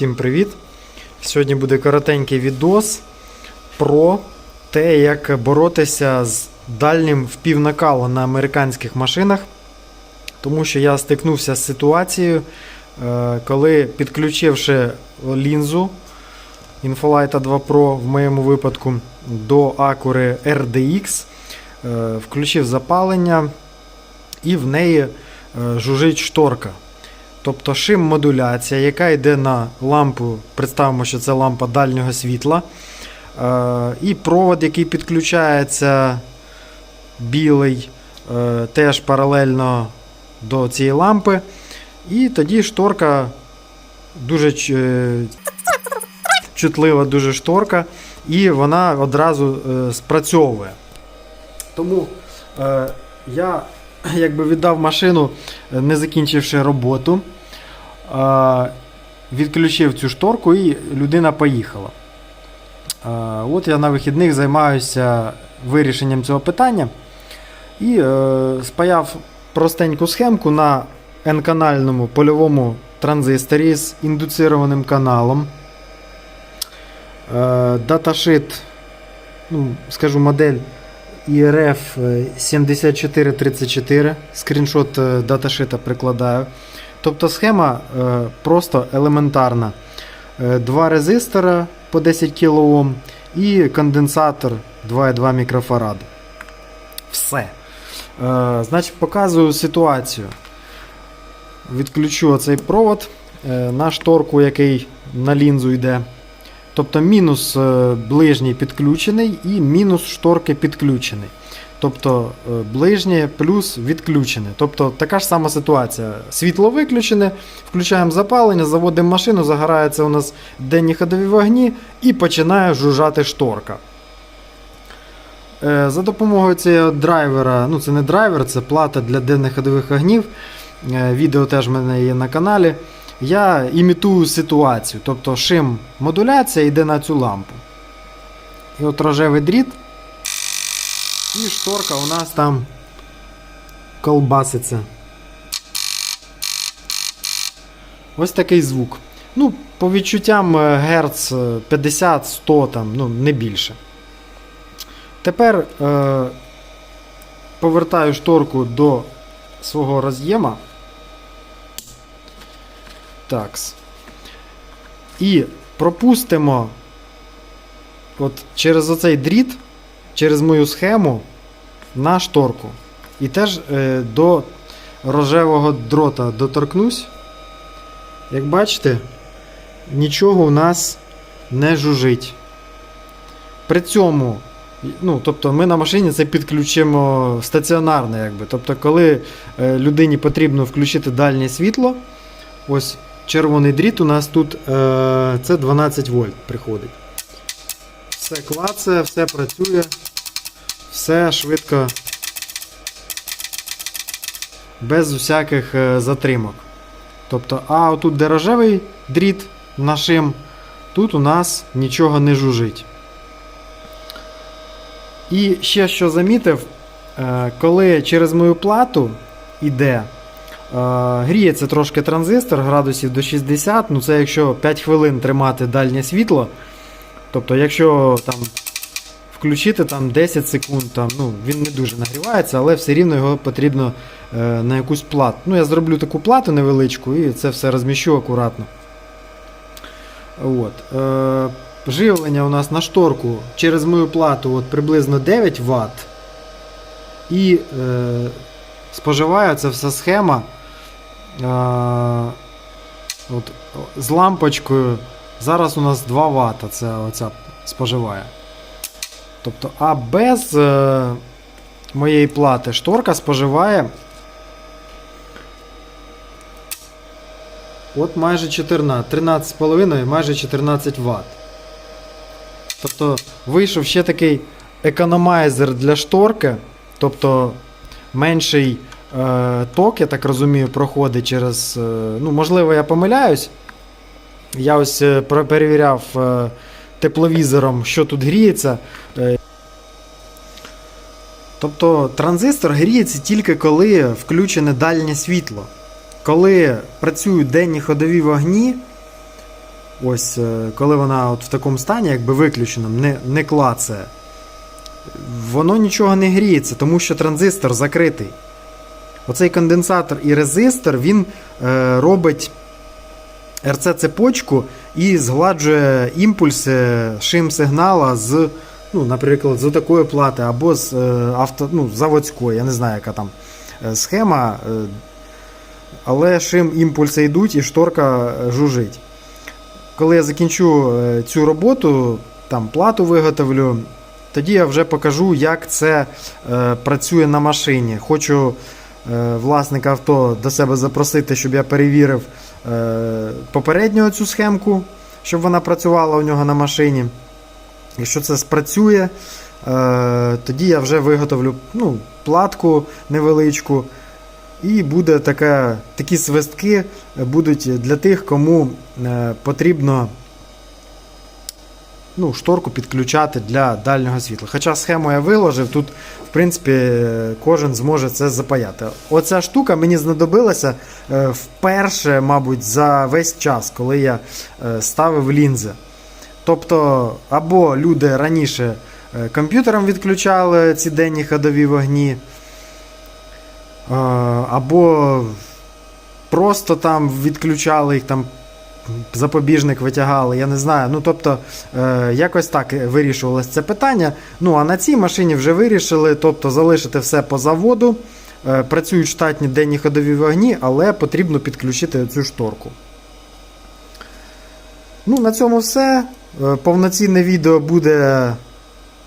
Всім привіт! Сьогодні буде коротенький відос про те, як боротися з дальнім впівнакалу на американських машинах. Тому що я стикнувся з ситуацією, е, коли підключивши лінзу Infolight 2 Pro в моєму випадку до Acura RDX, е, включив запалення і в неї е, жужить шторка. Тобто шим модуляція, яка йде на лампу, представимо, що це лампа дальнього світла. Е, і провод, який підключається білий, е, теж паралельно до цієї лампи. І тоді шторка дуже е, чутлива, дуже шторка, і вона одразу спрацьовує. Тому я якби віддав машину, е, не закінчивши роботу. Відключив цю шторку і людина поїхала. От я на вихідних займаюся вирішенням цього питання. І е, спаяв простеньку схемку на N-канальному польовому транзисторі з індуцированим каналом. Е, Даташит, ну, скажу модель IRF 7434. Скріншот е, даташита прикладаю. Тобто схема е, просто елементарна. Е, Два резистора по 10 кОм і конденсатор 2,2 мікрофаради. Все. Е, Значить, показую ситуацію. Відключу оцей провод е, на шторку, який на лінзу йде. Тобто мінус е, ближній підключений і мінус шторки підключений. Тобто е, ближнє плюс відключене. Тобто така ж сама ситуація. Світло виключене, включаємо запалення, заводимо машину, загораються у нас денні ходові вогні і починає жужжати шторка. Е, За допомогою цього драйвера, ну це не драйвер, це плата для денних ходових вогнів. Е, Відео теж в мене є на каналі. Я імітую ситуацію. Тобто шим модуляція йде на цю лампу. І от рожевий дріт. І шторка у нас там колбаситься. Ось такий звук. Ну, по відчуттям е, герц 50-100, там, ну, не більше. Тепер е, повертаю шторку до свого роз'єма. Такс. І пропустимо от через оцей дріт, через мою схему на шторку. І теж е, до рожевого дрота доторкнусь. Як бачите, нічого у нас не жужить. При цьому, ну, тобто ми на машині це підключимо стаціонарно, якби. Тобто, коли е, людині потрібно включити дальнє світло, ось червоний дріт у нас тут е, це 12 вольт приходить. Все клацає, все працює, все швидко, без усяких е, затримок. Тобто, а отут де рожевий дріт нашим, тут у нас нічого не жужить. І ще що замітив, е, коли через мою плату йде, гріється трошки транзистор градусів до 60, ну це якщо 5 хвилин тримати дальнє світло. Тобто, якщо там включити там 10 секунд, там, ну, він не дуже нагрівається, але все рівно його потрібно е, на якусь плату. Ну, я зроблю таку плату невеличку і це все розміщу акуратно. От. Е, живлення у нас на шторку через мою плату от, приблизно 9 Вт. І е, споживає ця вся схема е, от, з лампочкою. Зараз у нас 2 Вт це оця споживає. Тобто, а без е, моєї плати шторка споживає от майже 14, 13,5 майже 14 Вт. Тобто вийшов ще такий економайзер для шторки. Тобто менший ток, я так розумію, проходить через. Е, ну, можливо, я помиляюсь. Я ось е, перевіряв е, тепловізором, що тут гріється. Е, Тобто транзистор гріється тільки коли включене дальнє світло. Коли працюють денні ходові вогні, ось е, коли вона от в такому стані, якби виключеному, не, не клацає, воно нічого не гріється, тому що транзистор закритий. Оцей конденсатор і резистор він е, робить RC-цепочку і згладжує імпульси шим сигнала з, ну, наприклад, з такої плати або з е, авто, ну, заводської, я не знаю, яка там е, схема. Е, але шим імпульси йдуть і шторка е, жужить. Коли я закінчу е, цю роботу, там плату виготовлю, тоді я вже покажу, як це е, працює на машині. Хочу власника авто до себе запросити, щоб я перевірив е, попередньо цю схемку, щоб вона працювала у нього на машині. Якщо це спрацює, е, тоді я вже виготовлю ну, платку невеличку. І буде таке, такі свистки будуть для тих, кому е, потрібно ну, шторку підключати для дальнього світла. Хоча схему я виложив, тут, в принципі, кожен зможе це запаяти. Оця штука мені знадобилася е, вперше, мабуть, за весь час, коли я е, ставив лінзи. Тобто, або люди раніше е, комп'ютером відключали ці денні ходові вогні. Або просто там відключали їх, там запобіжник витягали, я не знаю. Ну, тобто, е, якось так вирішувалось це питання. Ну, а на цій машині вже вирішили, тобто залишити все по заводу. Е, Працюють штатні денні ходові вогні, але потрібно підключити цю шторку. Ну, на цьому все. Е, Повноцінне відео буде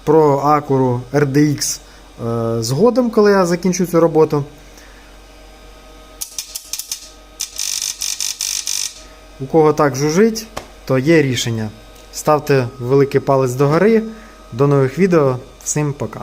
про Acura RDX е, згодом, коли я закінчу цю роботу. У кого так жужить, то є рішення. Ставте великий палець догори. До нових відео. Всім пока.